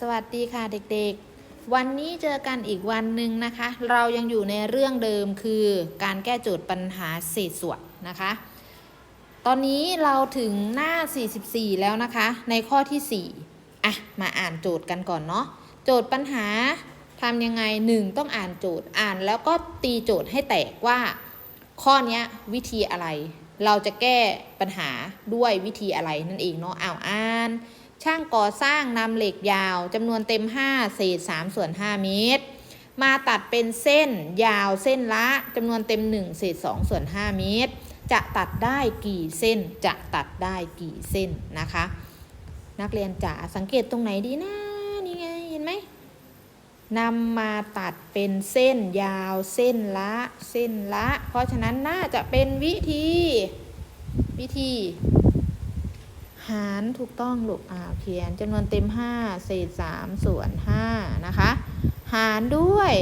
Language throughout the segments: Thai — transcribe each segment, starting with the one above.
สวัสดีค่ะเด็กๆ วันนี้เจอกันอีกวันหนึ่งนะคะ เรายังอยู่ในเรื่องเดิมคือการแก้โจทย์ปัญหาเศษส่วนนะคะ ตอนนี้เราถึงหน้า 44 แล้วนะคะ ในข้อที่ 4 อะ มาอ่านโจทย์กันก่อนเนาะ โจทย์ปัญหาทำยังไง1ต้องอ่านโจทย์ อ่านแล้วก็ตีโจทย์ให้แตกว่า ข้อนี้วิธีอะไร เราจะแก้ปัญหาด้วยวิธีอะไรนั่นเองเนาะอ้าวอ่าน ช่างก่อสร้างนำเหล็กยาวจำนวนเต็ม 5 เศษ3ส่วน 5 เมตร มาตัดเป็นเส้นยาวเส้นละจำนวนเต็ม 1 เศษ2ส่วน 5 เมตร จะตัดได้กี่เส้นจะตัดได้กี่เส้นนะคะ นักเรียนจ๋าสังเกตตรงไหนดีนะนี่ไงเห็นไหมนำมาตัดเป็นเส้นยาวเส้นละเส้นละ เพราะฉะนั้นน่าจะเป็นวิธี วิธี หารถูกต้องลูกอ่าเขียนจำนวนเต็ม 5 เศษ 3 ส่วน 5 นะคะ หารด้วย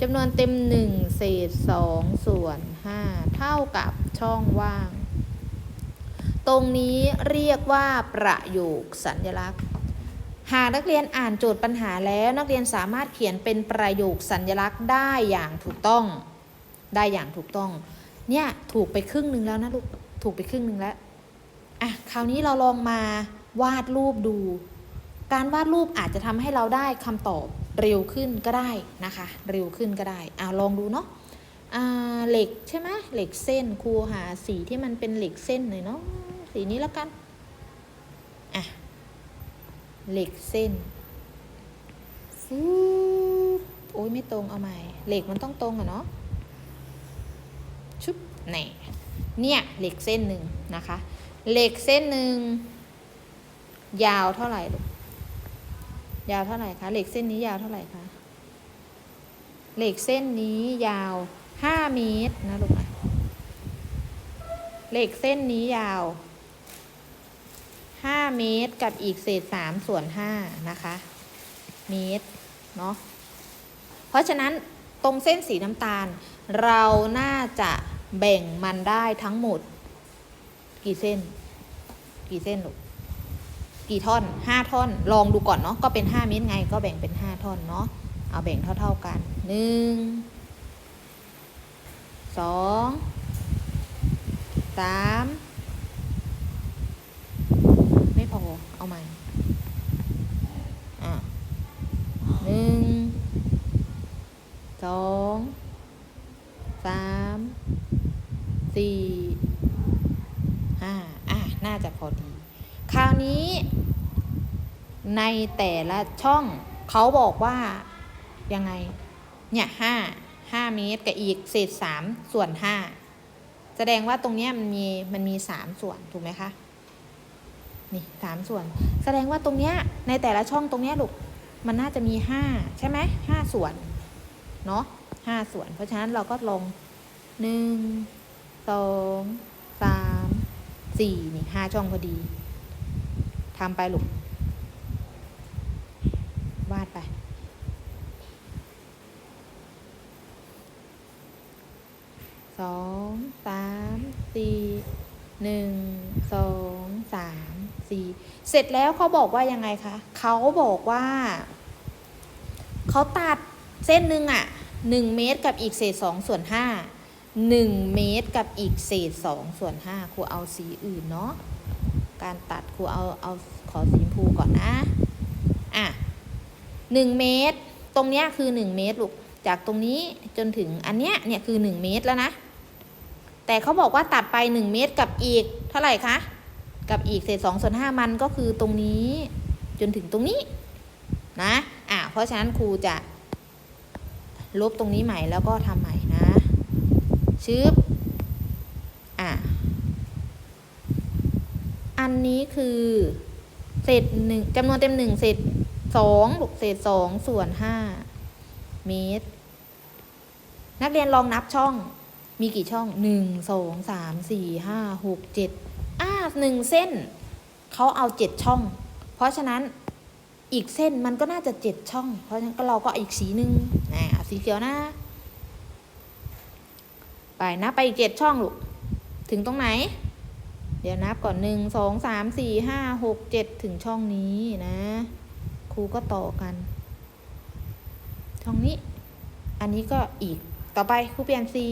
จำนวนเต็ม 1 เศษ 2 ส่วน 5 เท่ากับช่องว่าง ตรงนี้เรียกว่าประโยคสัญลักษณ์ หากนักเรียนอ่านโจทย์ปัญหาแล้วนักเรียนสามารถเขียนเป็นประโยคสัญลักษณ์ได้อย่างถูกต้อง ได้อย่างถูกต้อง เนี่ยถูกไปครึ่งหนึ่งแล้วนะลูก ถูกไปครึ่งหนึ่งแล้ว อะคราวนี้เราลองมาวาดรูปดู การวาดรูปอาจจะทำให้เราได้คำตอบเร็วขึ้นก็ได้นะคะ เร็วขึ้นก็ได้อ่าลองดูเนาะอ่าเหล็กใช่ไหมเหล็กเส้นครูหาสีที่มันเป็นเหล็กเส้นหน่อยเนาะสีนี้แล้วกันอะเหล็กเส้นฟูโอ้ยไม่ตรงเอาใหม่ เหล็กมันต้องตรงอะเนาะชุบแหน่ เนี่ยเหล็กเส้นหนึ่งนะคะ เหล็กเส้นหนึ่งยาวเท่าไหร่ลูกยาวเท่าไหร่คะเหล็กเส้นนี้ยาวเท่าไหร่คะเหล็กเส้นนี้ยาวห้าเมตรนะลูกนะเหล็กเส้นนี้ยาวห้าเมตรกับอีกเศษสามส่วนห้านะคะเมตรเนาะเพราะฉะนั้นตรงเส้นสีน้ำตาล เราน่าจะ แบ่งมันได้ทั้งหมด กี่เส้น กี่เส้นลูกกี่ท่อนห้าท่อน ลองดูก่อนเนาะก็เป็นห้าเมตรไง ก็แบ่งเป็นห้าท่อนเนาะเอาแบ่งเท่า ๆกันหนึ่งสองสามไม่พอ เอาใหม่อะหนึ่งสองสาม สี่ห้าอะ น่าจะพอดี คราวนี้ ในแต่ละช่องเขาบอกว่า ยังไง เนี่ยห้าห้าเมตรกับอีกเศษสามส่วนห้าแสดงว่าตรงเนี้ยมันมีมันมีสามส่วนถูกไหมคะ นี่สามส่วน แสดงว่าตรงเนี้ยในแต่ละช่องตรงเนี้ยลูกมันน่าจะมีห้าใช่ไหมห้าส่วน เนาะห้าส่วน เพราะฉะนั้นเราก็ลงหนึ่ง สองสามสี่นี่ห้าช่องพอดีทำไปลูกวาดไป สองสามสี่หนึ่งสองสามสี่เสร็จแล้วเขาบอกว่ายังไงคะเขาบอกว่า เขาตัดเส้นหนึ่งอะหนึ่งเมตรกับอีกเศษสองส่วนห้า หนึ่งเมตรกับอีกเศษสองส่วนห้าครูเอาสีอื่นเนาะการตัดครูเอาเอาขอสีชมพูก่อนนะ อะหนึ่งเมตร ตรงเนี้ยคือหนึ่งเมตรลูกจากตรงนี้จนถึงอันเนี้ยเนี่ยคือหนึ่งเมตรแล้วนะ แต่เขาบอกว่าตัดไปหนึ่งเมตรกับอีก เท่าไหร่คะ กับอีกเศษสองส่วนห้ามันก็คือตรงนี้จนถึงตรงนี้นะ อะเพราะฉะนั้นครูจะลบตรงนี้ใหม่แล้วก็ทำใหม่ ชึบอะอันนี้คือเศษหนึ่งจำนวนเต็มหนึ่งเศษสองลูกเศษสองส่วนห้าเมตร นักเรียนลองนับช่องมีกี่ช่องหนึ่งสองสามสี่ห้าหกเจ็ดอ่าหนึ่งเส้น เขาเอาเจ็ดช่อง เพราะฉะนั้นอีกเส้นมันก็น่าจะเจ็ดช่อง เพราะฉะนั้นก็เราก็อีกสีหนึ่งอ่าเอาสีเขียวนะ ไปนะไปอีกเจ็ดช่องลูก ถึงตรงไหน เดี๋ยวนับก่อนหนึ่งสองสามสี่ห้าหกเจ็ดถึงช่องนี้นะ ครูก็ต่อกัน ช่องนี้ อันนี้ก็อีกต่อไปครูเปลี่ยนสี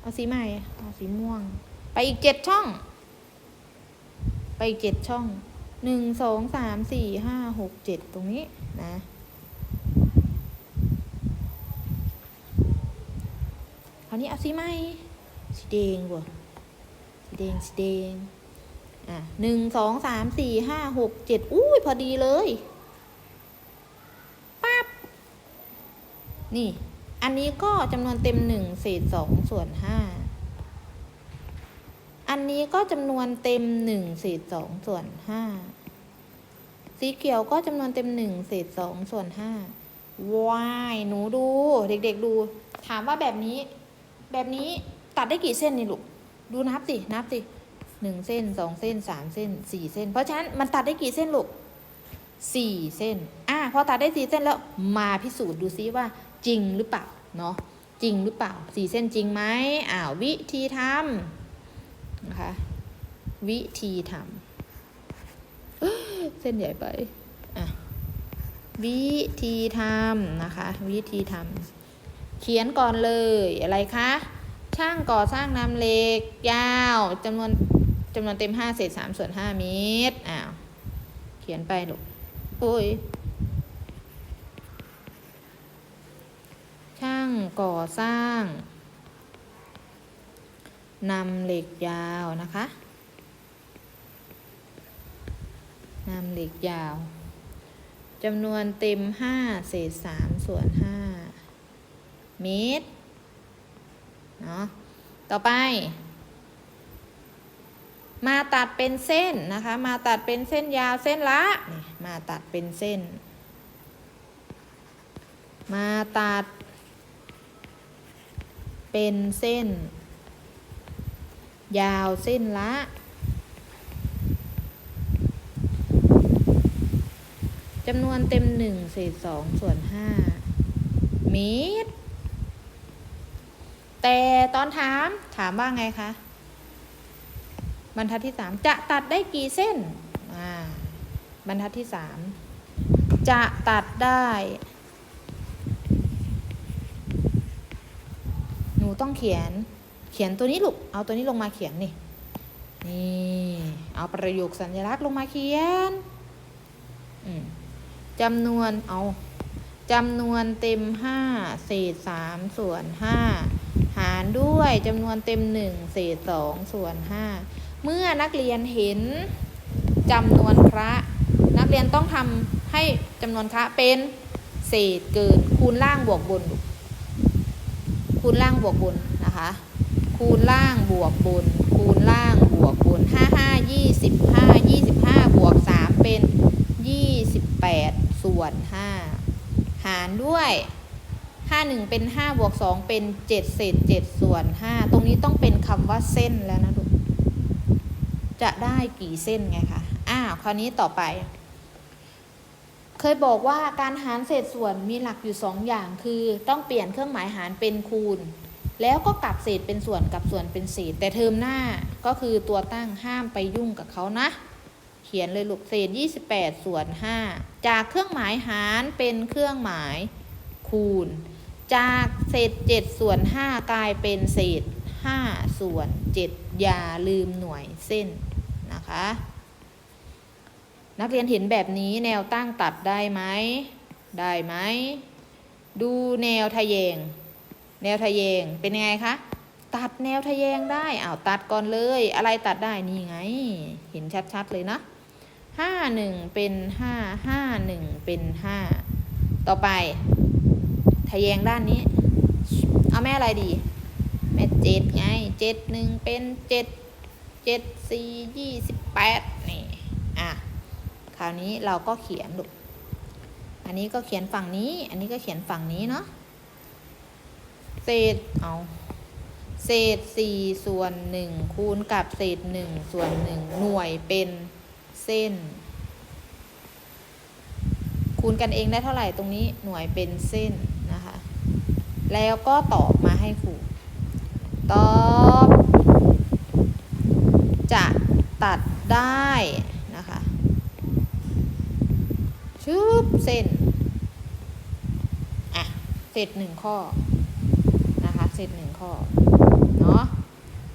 เอาสีใหม่ เอาสีม่วง ไปอีกเจ็ดช่อง ไปอีกเจ็ดช่องหนึ่งสองสามสี่ห้าหกเจ็ดตรงนี้นะ คราวนี้เอาสีใหม่สีแดงบ่สีแดงสีแดงอะหนึ่งสองสามสี่ห้าหกเจ็ดอุ้ยพอดีเลยปั๊บนี่ อันนี้ก็จำนวนเต็มหนึ่งเศษสองส่วนห้าอันนี้ก็จำนวนเต็มหนึ่งเศษสองส่วนห้าสีเขียวก็จำนวนเต็มหนึ่งเศษสองส่วนห้าว้ายหนูดู เด็กๆดู ถามว่าแบบนี้ แบบนี้ตัดได้กี่เส้นนี่ลูก ดูนับสิ นับสิหนึ่งเส้นสองเส้นสามเส้นสี่เส้น เพราะฉะนั้นมันตัดได้กี่เส้นลูกสี่เส้น อะพอตัดได้สี่เส้นแล้วมาพิสูจน์ดูซิว่าจริงหรือเปล่าเนาะจริงหรือเปล่าสี่เส้นจริงไหมอ้าววิธีทำนะคะวิธีทำเส้นใหญ่ไปอะวิธีทำนะคะ วิธีทำ เขียนก่อนเลยอะไรคะช่างก่อสร้างนำเหล็ก ยาวจำนวนจำนวนเต็มห้าเศษสามส่วนห้าเมตรอ้าวเขียนไปลูกโอ้ยช่างก่อสร้างนำเหล็กยาวนะคะนำเหล็กยาวจำนวนเต็มห้าเศษสามส่วนห้า เมตรเนาะต่อไป มาตัดเป็นเส้นนะคะ มาตัดเป็นเส้นยาวเส้นละนี่มาตัดเป็นเส้น มาตัด เป็นเส้น ยาวเส้นละจำนวนเต็มหนึ่งเศษสองส่วนห้าเมตร แต่ตอนถามถามว่าไงคะบรรทัดที่สามจะตัดได้กี่เส้นอ่าบรรทัดที่สามจะตัดได้ หนูต้องเขียนเขียนตัวนี้ลูก เอาตัวนี้ลงมาเขียนนี่ นี่ เอาประโยคสัญลักษณ์ลงมาเขียนอืมจำนวน เอาจำนวนเต็มห้าเศษสามส่วนห้าารด้วยจำนวนเต็มหนึ่งเศษสองส่วนห้าเมื่อนักเรียนเห็นจำนวนคระ นักเรียนต้องทำให้จำนวนคระเป็นเศษเกินคูณล่างบวกบน คูณล่างบวกบนนะคะ คูณล่างบวกบน คูณล่างบวกบนห้าห้ายี่สิบห้ายี่สิบห้าบวกสามเป็นยี่สิบแปดส่วนห้าหารด้วย ห้าหนึ่งเป็นห้าบวกสองเป็นเจ็ดเศษเจ็ดส่วนห้าตรงนี้ต้องเป็นคำว่าเส้นแล้วนะลูก จะได้กี่เส้นไงคะ อ้าว คราวนี้ต่อไป เคยบอกว่าการหารเศษส่วนมีหลักอยู่สองอย่าง คือต้องเปลี่ยนเครื่องหมายหารเป็นคูณ แล้วก็กลับเศษเป็นส่วนกับส่วนเป็นเศษ แต่เทอมหน้าก็คือตัวตั้งห้ามไปยุ่งกับเขานะ เขียนเลยลูกเศษ 28 ส่วน 5 จากเครื่องหมายหารเป็นเครื่องหมายคูณ จากเศษ7ส่วน5กลายเป็นเศษ5ส่วน7อย่าลืมหน่วยเส้นนะคะ นักเรียนเห็นแบบนี้แนวตั้งตัดได้ไหมได้ไหมดูแนวทะแยง แนวทะแยงเป็นยังไงคะตัดแนวทะแยงได้อ้าวตัดก่อนเลย อะไรตัดได้นี่ไง เห็นชัดๆเลยนะห้าหนึ่งเป็นห้าห้าหนึ่งเป็นห้าต่อไป ทะแยงด้านนี้ เอาแม่อะไรดี แม่เจ็ดไงเจ็ดหนึ่งเป็นเจ็ดเจ็ดสี่ยี่สิบแปดนี่อะคราวนี้เราก็เขียนลูอันนี้ก็เขียนฝั่งนี้ อันนี้ก็เขียนฝั่งนี้เนาะเศษเอาเศษสี่ส่วนหนึ่งคูณกับเศษหนึ่งส่วนหนึ่งหน่วยเป็นเส้น คูณกันเองได้เท่าไหร่ตรงนี้หน่วยเป็นเส้น นะคะ แล้วก็ตอบมาให้ครู ตอบ จะตัดได้นะคะชึบเส้น อะ เสร็จหนึ่งข้อ นะคะ เสร็จหนึ่งข้อ เนาะ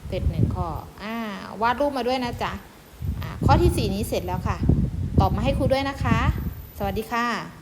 เสร็จหนึ่งข้อ อ่า วาดรูปมาด้วยนะจ๊ะ อ่า ข้อที่สี่นี้เสร็จแล้วค่ะ ตอบมาให้ครูด้วยนะคะ สวัสดีค่ะ